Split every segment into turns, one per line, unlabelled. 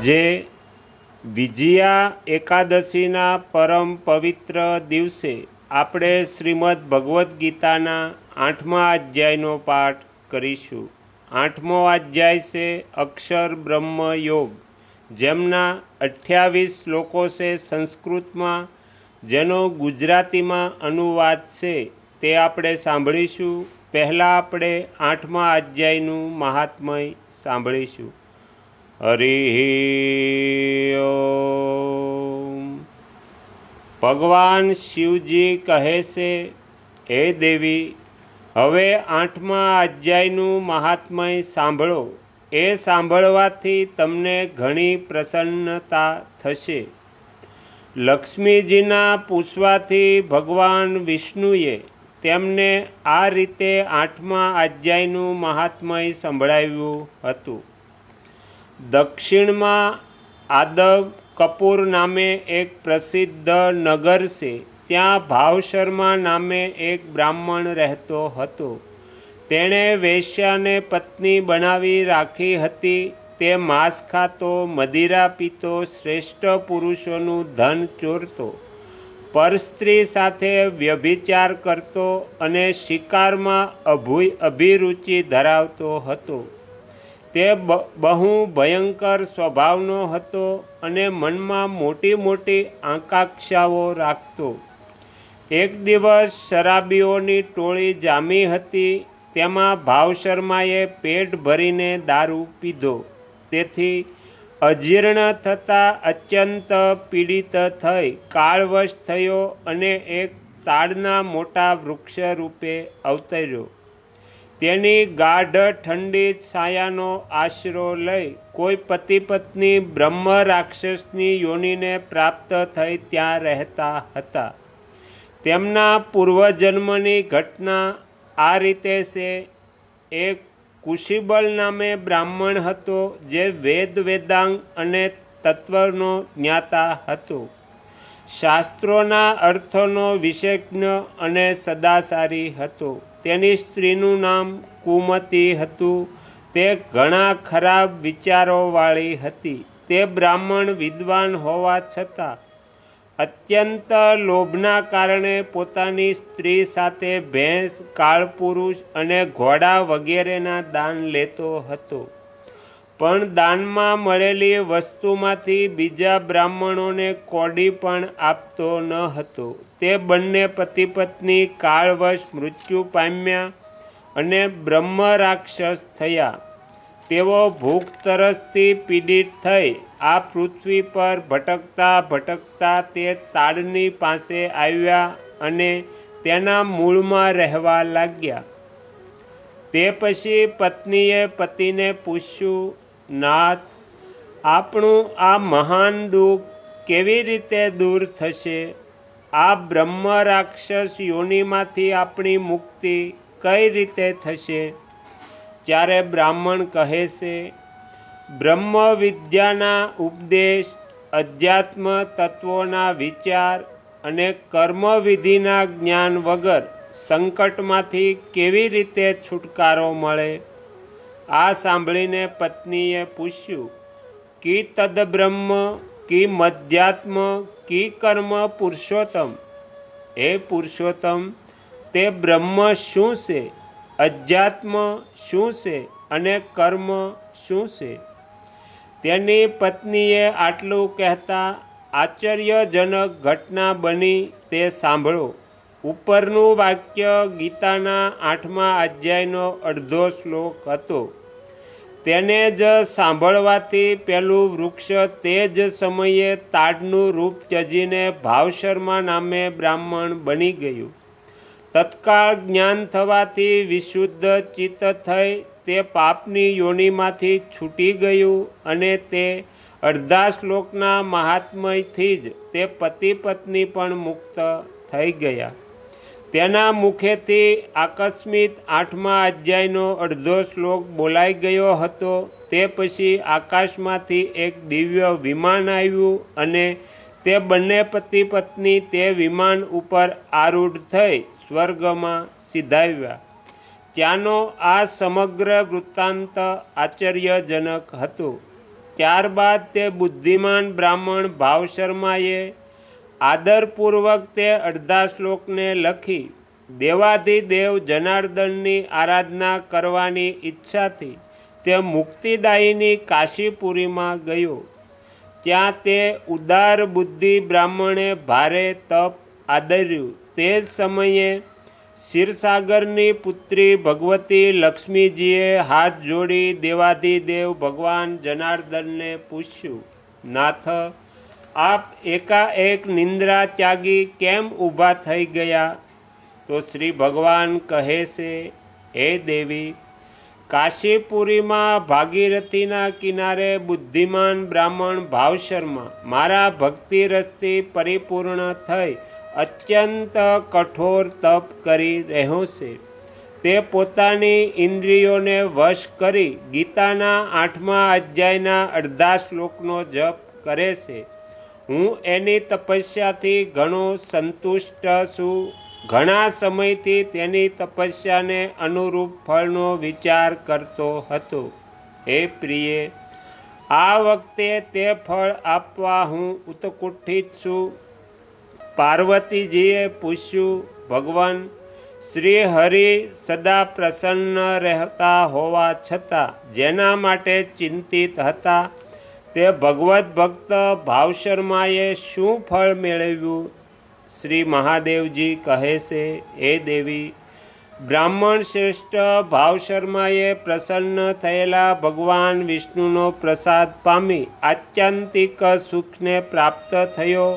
આજે વિજયા એકાદશીના પરમ પવિત્ર દિવસે આપણે શ્રીમદ્ ભગવદ્ ગીતાના આઠમા અધ્યાયનો પાઠ કરીશું. આઠમો અધ્યાય છે અક્ષર બ્રહ્મ યોગ. જેમના અઠ્યાવીસ શ્લોકો છે સંસ્કૃતમાં, જેનો ગુજરાતીમાં અનુવાદ છે તે આપણે સાંભળીશું. પહેલાં આપણે આઠમા અધ્યાયનું મહાત્મય સાંભળીશું. હરિ ભગવાન શિવજી કહે છે, હે દેવી, હવે આઠમા અધ્યાયનું મહાત્મય સાંભળો. એ સાંભળવાથી તમને ઘણી પ્રસન્નતા થશે. લક્ષ્મીજીના પૂછવાથી ભગવાન વિષ્ણુએ તેમને આ રીતે આઠમા અધ્યાયનું મહાત્મય સંભળાવ્યું હતું. દક્ષિણમાં આદવ કપૂર નામે એક પ્રસિદ્ધ નગર છે. ત્યાં ભાવશર્મા નામે એક બ્રાહ્મણ રહેતો હતો. તેણે વેશ્યાને પત્ની બનાવી રાખી હતી. તે માંસ ખાતો, મદિરા પીતો, શ્રેષ્ઠ પુરુષોનું ધન ચોરતો. પરસ્ત્રી સાથે વ્યભિચાર કરતો અને શિકારમાં અભુ અભિરુચિ ધરાવતો હતો. તે બહુ ભયંકર સ્વભાવનો હતો અને મનમાં મોટી મોટી આકાંક્ષાઓ રાખતો. એક દિવસ શરાબીઓની ટોળી જામી હતી, તેમાં ભાવ શર્માએ પેટ ભરીને દારૂ પીધો. તેથી અજીર્ણ થતાં અત્યંત પીડિત થઈ, કાળવશ થયો અને એક તાડના મોટા વૃક્ષ રૂપે અવતર્યો. તેની ગાઢ ઠંડી છાયાનો આશરો લઈ કોઈ પતિ પત્ની બ્રહ્મ રાક્ષસની યોનિને પ્રાપ્ત થઈ ત્યાં રહેતા હતા. તેમના પૂર્વજન્મની ઘટના આ રીતે છે. એક કુશીબલ નામે બ્રાહ્મણ હતો જે વેદ વેદાંગ અને તત્વનો જ્ઞાતા હતો. શાસ્ત્રોના અર્થોનો વિશેષજ્ઞ અને સદાસારી હતો. તેની સ્ત્રીનું નામ કુમતી હતું. તે ઘણા ખરાબ વિચારોવાળી હતી. તે બ્રાહ્મણ વિદ્વાન હોવા છતાં અત્યંત લોભના કારણે પોતાની સ્ત્રી સાથે ભેંસ, કાળપુરુષ અને ઘોડા વગેરેના દાન લેતો હતો. પણ દાનમાં મળેલી વસ્તુમાંથી બીજા બ્રાહ્મણોને કોડી પણ આપતો ન હતો. તે બંને પતિ પત્ની કાળવશ મૃત્યુ પામ્યા અને બ્રહ્મ રાક્ષસ થયા. તેઓ ભૂખ તરસથી પીડિત થઈ આ પૃથ્વી પર ભટકતા ભટકતા તે તાડની પાસે આવ્યા અને તેના મૂળમાં રહેવા લાગ્યા. તે પછી પત્નીએ પતિને પૂછ્યું નાથ, આપણું આ મહાન દુઃખ કેવી રીતે દૂર થશે? આ બ્રહ્મ રાક્ષસ યોનિમાંથી આપણી મુક્તિ કઈ રીતે થશે? ત્યારે બ્રાહ્મણ કહે છે, બ્રહ્મ વિદ્યાના ઉપદેશ, અધ્યાત્મ તત્વોના વિચાર અને કર્મવિધિના જ્ઞાન વગર સંકટમાંથી કેવી રીતે છુટકારો મળે? આ સાંભળીને પત્નીએ પૂછ્યું, કી તદબ્રહ્મ કી મધ્યાત્મ, કી કર્મ પુરુષોત્તમ? હે પુરુષોત્તમ, તે બ્રહ્મ શું છે? અધ્યાત્મ શું છે? અને કર્મ શું છે? તેની પત્નીએ આટલું કહેતા આશ્ચર્યજનક ઘટના બની તે સાંભળો. ઉપરનું વાક્ય ગીતાના આઠમા અધ્યાયનો અડધો શ્લોક હતો. તેને જ સાંભળવાથી પેલું વૃક્ષ તે જ સમયે તાડનું રૂપ ત્યજીને ભાવશર્મા નામે બ્રાહ્મણ બની ગયું. તત્કાળ જ્ઞાન થવાથી વિશુદ્ધ ચિત્ત થઈ તે પાપની યોનિમાંથી છૂટી ગયું અને તે અડધા શ્લોકના મહાત્મયથી જ તે પતિ પત્ની પણ મુક્ત થઈ ગયા. તેના મુખેથી આકસ્મિક આઠમા અધ્યાયનો અડધો શ્લોક બોલાઈ ગયો હતો. તે પછી આકાશમાંથી એક દિવ્ય વિમાન આવ્યું અને તે બંને પતિ પત્ની તે વિમાન ઉપર આરૂઢ થઈ સ્વર્ગમાં સિધાવ્યા. ત્યાંનો આ સમગ્ર વૃત્તાંત આશ્ચર્યજનક હતો. ત્યારબાદ તે બુદ્ધિમાન બ્રાહ્મણ ભાવશર્માએ આદરપૂર્વક તે અડધા શ્લોકને લખી દેવાધિદેવ જનાર્દનની આરાધના કરવાની ઈચ્છાથી તે મુક્તિદાયીની કાશીપુરીમાં ગયો. ત્યાં તે ઉદાર બુદ્ધિ બ્રાહ્મણે ભારે તપ આદર્યું. તે જ સમયે ક્ષીરસાગરની પુત્રી ભગવતી લક્ષ્મીજીએ હાથ જોડી દેવાધિદેવ ભગવાન જનાર્દનને પૂછ્યું, નાથ આપ એકાએક નિંદ્રા ત્યાગી કેમ ઊભા થઈ ગયા? તો શ્રી ભગવાન કહે છે, હે દેવી, કાશીપુરીમાં ભાગીરથીના કિનારે બુદ્ધિમાન બ્રાહ્મણ ભાવશર્મા મારા ભક્તિ રસથી પરિપૂર્ણ થઈ અત્યંત કઠોર તપ કરી રહ્યો છે. તે પોતાની ઇન્દ્રિયોને વશ કરી ગીતાના આઠમા અધ્યાયના અડધા શ્લોકનો જપ કરે છે. હું એની તપસ્યાથી ઘણો સંતુષ્ટ છું. ઘણા સમયથી તેની તપસ્યાને અનુરૂપ ફળનો વિચાર કરતો હતો. હે પ્રિય, આ વખતે તે ફળ આપવા હું ઉત્કુઠિત છું. પાર્વતીજીએ પૂછ્યું, ભગવાન શ્રી હરિ સદા પ્રસન્ન રહેતા હોવા છતાં જેના માટે ચિંતિત હતા? તે ભગવત ભક્ત ભાવશર્માએ શું ફળ મેળવ્યું? શ્રી મહાદેવજી કહે છે એ દેવી, બ્રાહ્મણ શ્રેષ્ઠ ભાવશર્માએ પ્રસન્ન થયેલા ભગવાન વિષ્ણુનો પ્રસાદ પામી આત્યંતિક સુખને પ્રાપ્ત થયો.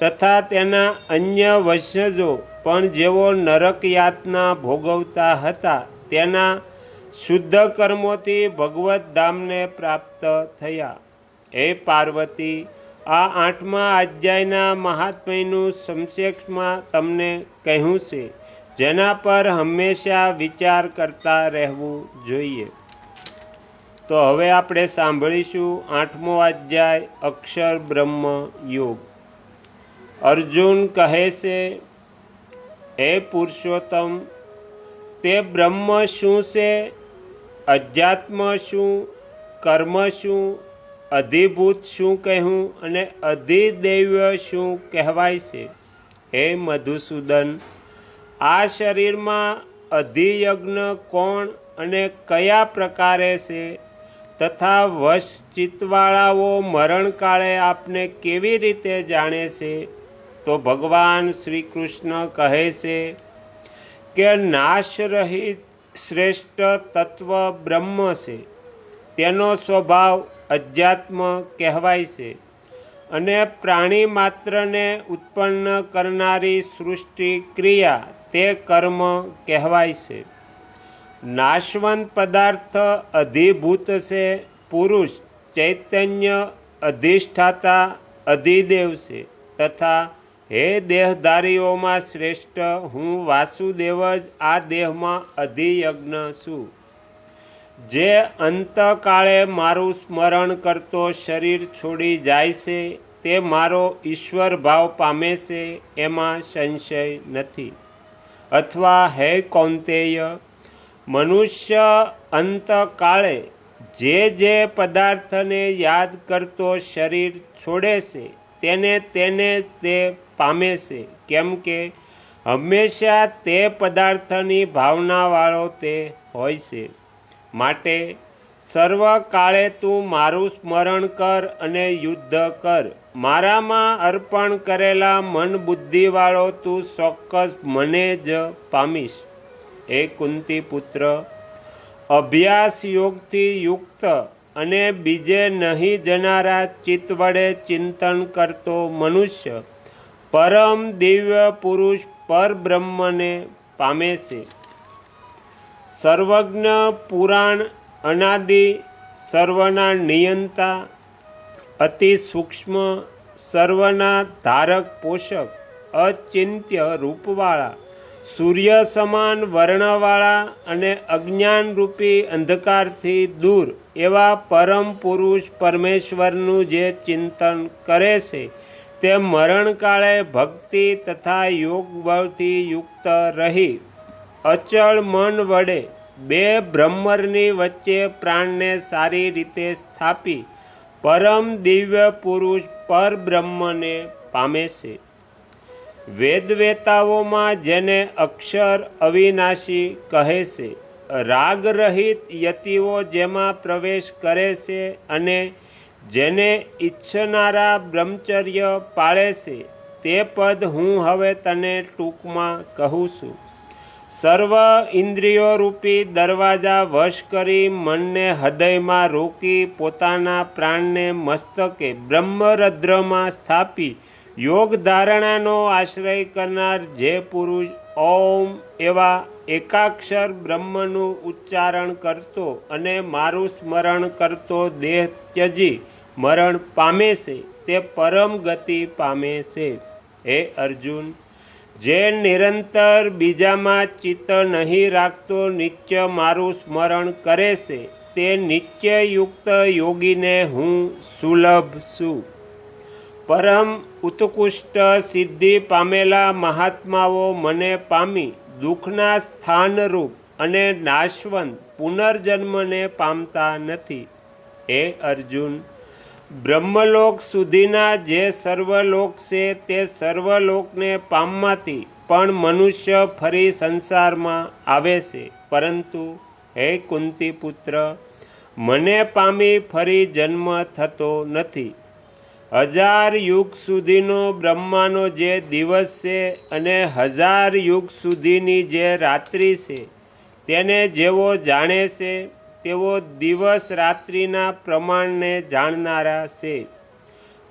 તથા તેના અન્ય વંશજો પણ જેઓ નરક યાતના ભોગવતા હતા, તેના શુદ્ધ કર્મોથી ભગવત ધામને પ્રાપ્ત થયા. હે પાર્વતી, આ આઠમા અધ્યાયના મહાત્મયનું સંક્ષેપમાં તમને કહ્યું છે, જેના પર હંમેશા વિચાર કરતા રહેવું જોઈએ. તો હવે આપણે સાંભળીશું આઠમો અધ્યાય, અક્ષર બ્રહ્મ યોગ. અર્જુન કહે છે, હે પુરુષોત્તમ, તે બ્રહ્મ શું છે? અધ્યાત્મ શું? કર્મ શું? અધિભૂત શું કહેવું અને અધિદૈવ્ય શું કહેવાય છે? હે મધુસૂદન, આ શરીરમાં અધિયજ્ઞ કોણ અને કયા પ્રકારે છે? તથા વશ ચિત્તવાળાઓ મરણકાળે આપને કેવી રીતે જાણે છે? તો ભગવાન શ્રી કૃષ્ણ કહે છે કે નાશ રહિત શ્રેષ્ઠ તત્વ બ્રહ્મ છે. તેનો સ્વભાવ અધ્યાત્મ કહેવાય છે. અને પ્રાણી માત્રને ઉત્પન્ન કરનારી સૃષ્ટિ ક્રિયા તે કર્મ કહેવાય છે. નાશવંત પદાર્થ અધિભૂત છે, પુરુષ ચૈતન્ય અધિષ્ઠાતા અધિદેવ છે તથા હે દેહધારીઓમાં શ્રેષ્ઠ હું વાસુદેવ જ આ દેહમાં અધિયજ્ઞ છું. જે અંતકાળે મારું સ્મરણ કરતો શરીર છોડી જાય છે, તે મારો ઈશ્વર ભાવ પામે છે, એમાં સંશય નથી. અથવા હે કૌંતેય, મનુષ્ય અંતકાળે જે જે પદાર્થને યાદ કરતો શરીર છોડે છે, તેને તેને તે પામે છે, કેમ કે હંમેશા તે પદાર્થની ભાવનાવાળો તે હોય છે. માટે સર્વકાળે તું મારું સ્મરણ કર અને યુદ્ધ કર. મારામાં અર્પણ કરેલા મન બુદ્ધિવાળો તું ચોક્કસ મને જ પામીશ. એ કુંતી પુત્ર અભ્યાસ યોગથી યુક્ત અને બીજે નહીં જનારા ચિત્ત વડે ચિંતન કરતો મનુષ્ય પરમ દિવ્ય પુરુષ પરબ્રહ્મને પામે છે સર્વજ્ઞ, પુરાણ, અનાદિ, સર્વના નિયંતા, અતિ સૂક્ષ્મ, સર્વના ધારક પોષક, અચિંત્ય રૂપવાળા, સૂર્ય સમાન વર્ણવાળા અને અજ્ઞાનરૂપી અંધકારથી દૂર એવા પરમ પુરુષ પરમેશ્વરનું જે ચિંતન કરે છે, તે મરણકાળે ભક્તિ તથા યોગ બળથી યુક્ત રહી. અચળ મન વડે બે બ્રહ્મરની વચ્ચે પ્રાણને સારી રીતે સ્થાપી પરમ દિવ્ય પુરુષ પરબ્રહ્મને પામે છે વેદવેતાઓમાં જેને અક્ષર અવિનાશી કહે છે રાગરહિત યતિઓ જેમાં પ્રવેશ કરે છે અને જેને ઈચ્છનારા બ્રહ્મચર્ય પાળે છે, તે પદ હું હવે તને ટૂંકમાં કહું છું. સર્વ ઇન્દ્રિયો રૂપી દરવાજા વશ કરી મનને હૃદયમાં રોકી પોતાના પ્રાણને મસ્તકે બ્રહ્મરદ્રમાં સ્થાપી યોગ ધારણાનો આશ્રય કરનાર જે પુરુષ ઓમ એવા એકાક્ષર બ્રહ્મનું ઉચ્ચારણ કરતો અને મારું સ્મરણ કરતો દેહ ત્યજી મરણ પામે છે તે પરમ ગતિ પામે છે હે અર્જુન જે નિરંતર બીજામાં ચિત્ત નહીં રાખતો નિત્ય મારું સ્મરણ કરે છે, તે નિત્યયુક્ત યોગીને હું સુલભ છું. પરમ ઉત્કૃષ્ટ સિદ્ધિ પામેલા મહાત્માઓ મને પામી દુઃખના સ્થાનરૂપ અને નાશવંત પુનર્જન્મને પામતા નથી. હે અર્જુન બ્રહ્મલોક સુધીના જે સર્વલોક છે તે સર્વલોકને પામવાથી પણ મનુષ્ય ફરી સંસારમાં આવે છે. પરંતુ, હે કુંતી પુત્ર મને પામી ફરી જન્મ થતો નથી. હજાર યુગ સુધીનો બ્રહ્માનો જે દિવસ છે અને હજાર યુગ સુધીની જે રાત્રિ છે, તેને જેવો જાણે છે તેઓ દિવસ રાત્રિના પ્રમાણને જાણનારા છે.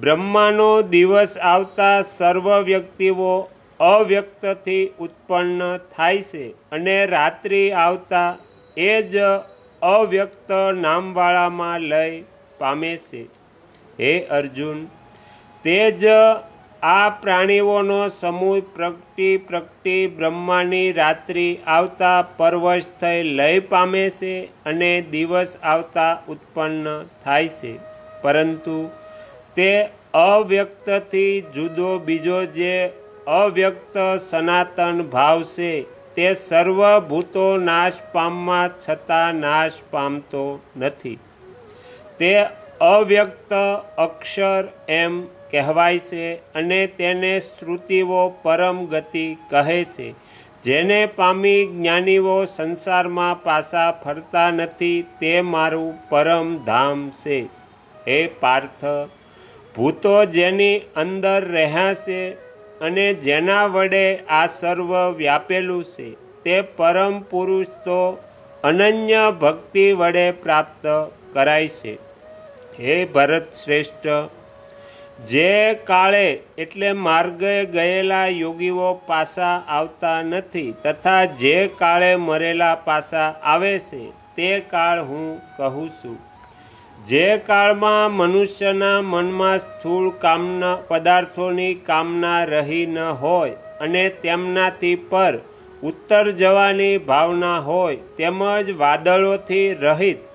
બ્રહ્માનો દિવસ આવતા સર્વ વ્યક્તિઓ અવ્યક્તથી ઉત્પન્ન થાય છે અને રાત્રિ આવતા એ જ અવ્યક્ત નામવાળામાં લય પામે છે. હે અર્જુન, તે જ આ પ્રાણીઓનો સમૂહ પ્રગટી પ્રગટી બ્રહ્માની રાત્રિ આવતા પરવશ થઈ લય પામે છે અને દિવસ આવતા ઉત્પન્ન થાય છે. પરંતુ તે અવ્યક્તથી જુદો બીજો જે અવ્યક્ત સનાતન ભાવ છે, તે સર્વભૂતો નાશ પામવા છતાં નાશ પામતો નથી. તે અવ્યક્ત અક્ષર એમ કહેવાય છે અને તેને શ્રુતિઓ પરમ ગતિ કહે છે. જેને પામી જ્ઞાનીઓ સંસારમાં પાછા ફરતા નથી, તે મારું પરમ ધામ છે. હે પાર્થ, ભૂતો જેની અંદર રહ્યા છે અને જેના વડે આ સર્વ વ્યાપેલું છે, તે પરમ પુરુષ તો અનન્ય ભક્તિ વડે પ્રાપ્ત કરાય છે. હે ભરત શ્રેષ્ઠ જે કાળે એટલે માર્ગે ગયેલા યોગીઓ પાસા આવતા નથી તથા જે કાળે મરેલા પાસા આવે છે, તે કાળ હું કહું છું. જે કાળમાં મનુષ્યના મનમાં સ્થૂળ કામના પદાર્થોની કામના રહી ન હોય અને તેમનાથી પર ઉત્તર જવાની ભાવના હોય, તેમજ વાદળોથી રહિત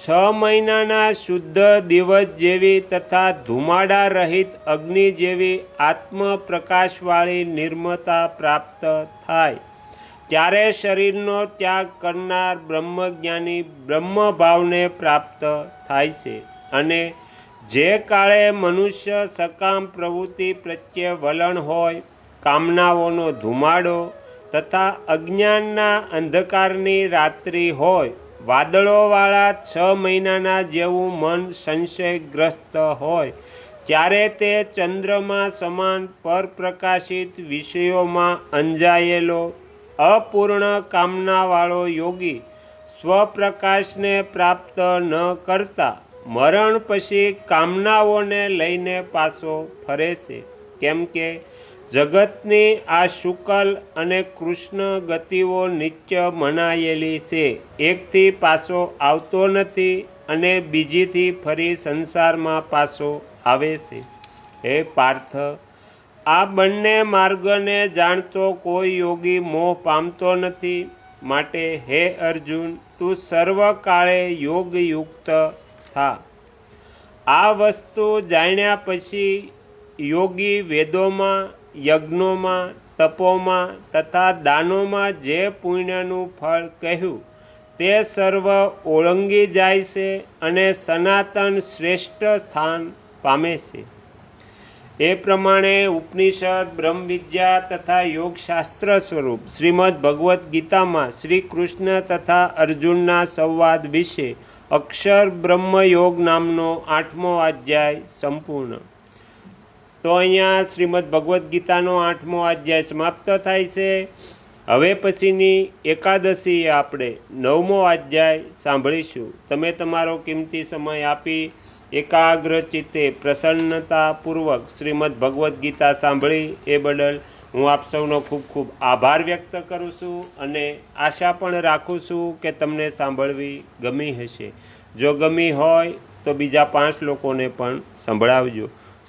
છ મહિનાના શુદ્ધ દિવસ જેવી તથા ધુમાડા રહિત અગ્નિ જેવી આત્મ પ્રકાશવાળી નિર્મતા પ્રાપ્ત થાય. ત્યારે શરીરનો ત્યાગ કરનાર બ્રહ્મજ્ઞાની બ્રહ્મભાવને પ્રાપ્ત થાય છે અને જે કાળે મનુષ્ય સકામ પ્રવૃત્તિ પ્રત્યે વલણ હોય, કામનાઓનો ધુમાડો તથા અજ્ઞાનના અંધકારની રાત્રિ હોય વાદળોવાળા છ મહિનાના જેવું મન સંશયગ્રસ્ત હોય, ત્યારે તે ચંદ્રમાં સમાન પરપ્રકાશિત વિષયોમાં અંજાયેલો અપૂર્ણ કામનાવાળો યોગી સ્વપ્રકાશને પ્રાપ્ત ન કરતા, મરણ પછી કામનાઓને લઈને પાછો ફરે છે. કેમ કે જગતની આ શુકલ અને કૃષ્ણ ગતિઓ નિત્ય મનાયેલી છે. એકથી પાછો આવતો નથી અને બીજીથી ફરી સંસારમાં પાછો આવે છે. હે પાર્થ, આ બંને માર્ગને જાણતો કોઈ યોગી મોહ પામતો નથી. માટે હે અર્જુન, તું સર્વકાળે યોગયુક્ત થા. આ વસ્તુ જાણ્યા પછી યોગી વેદોમાં યજ્ઞોમાં, તપોમાં તથા દાનોમાં જે પુણ્યનું ફળ કહ્યું, તે સર્વ ઓળંગી જાય છે અને સનાતન શ્રેષ્ઠ સ્થાન પામે છે. એ પ્રમાણે ઉપનિષદ, બ્રહ્મવિદ્યા તથા યોગશાસ્ત્ર સ્વરૂપ શ્રીમદ ભગવદ્ ગીતામાં શ્રી કૃષ્ણ તથા અર્જુનના સંવાદ વિશે અક્ષર બ્રહ્મયોગ નામનો આઠમો અધ્યાય સંપૂર્ણ. તો અહીંયા શ્રીમદ ભગવદ્ ગીતાનો આઠમો અધ્યાય સમાપ્ત થાય છે. હવે પછીની એકાદશીએ આપણે નવમો અધ્યાય સાંભળીશું. તમે તમારો કિંમતી સમય આપી એકાગ્ર ચિત્તે પ્રસન્નતાપૂર્વક શ્રીમદ ભગવદ્ ગીતા સાંભળી એ બદલ હું આપ સૌનો ખૂબ ખૂબ આભાર વ્યક્ત કરું છું અને આશા પણ રાખું છું કે તમને સાંભળવી ગમી હશે. જો ગમી હોય તો બીજા પાંચ લોકોને પણ સંભળાવજો.